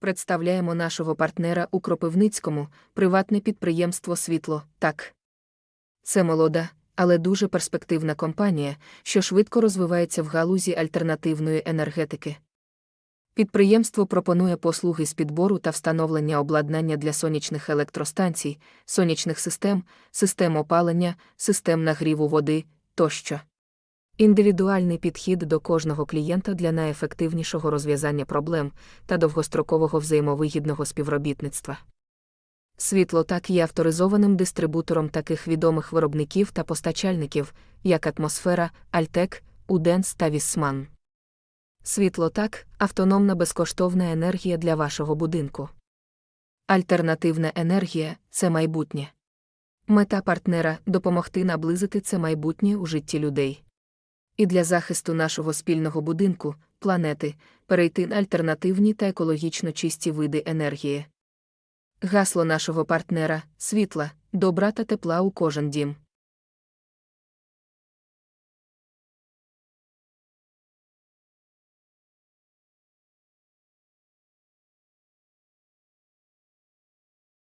Представляємо нашого партнера у Кропивницькому, приватне підприємство Світло. Так. Це молода, але дуже перспективна компанія, що швидко розвивається в галузі альтернативної енергетики. Підприємство пропонує послуги з підбору та встановлення обладнання для сонячних електростанцій, сонячних систем, систем опалення, систем нагріву води тощо. Індивідуальний підхід до кожного клієнта для найефективнішого розв'язання проблем та довгострокового взаємовигідного співробітництва. Світлотак є авторизованим дистрибутором таких відомих виробників та постачальників, як Атмосфера, Альтек, Уденс та Віссман. Світлотак автономна безкоштовна енергія для вашого будинку. Альтернативна енергія це майбутнє. Мета партнера допомогти наблизити це майбутнє у житті людей. І для захисту нашого спільного будинку, планети, перейти на альтернативні та екологічно чисті види енергії. Гасло нашого партнера світла, добра та тепла у кожен дім.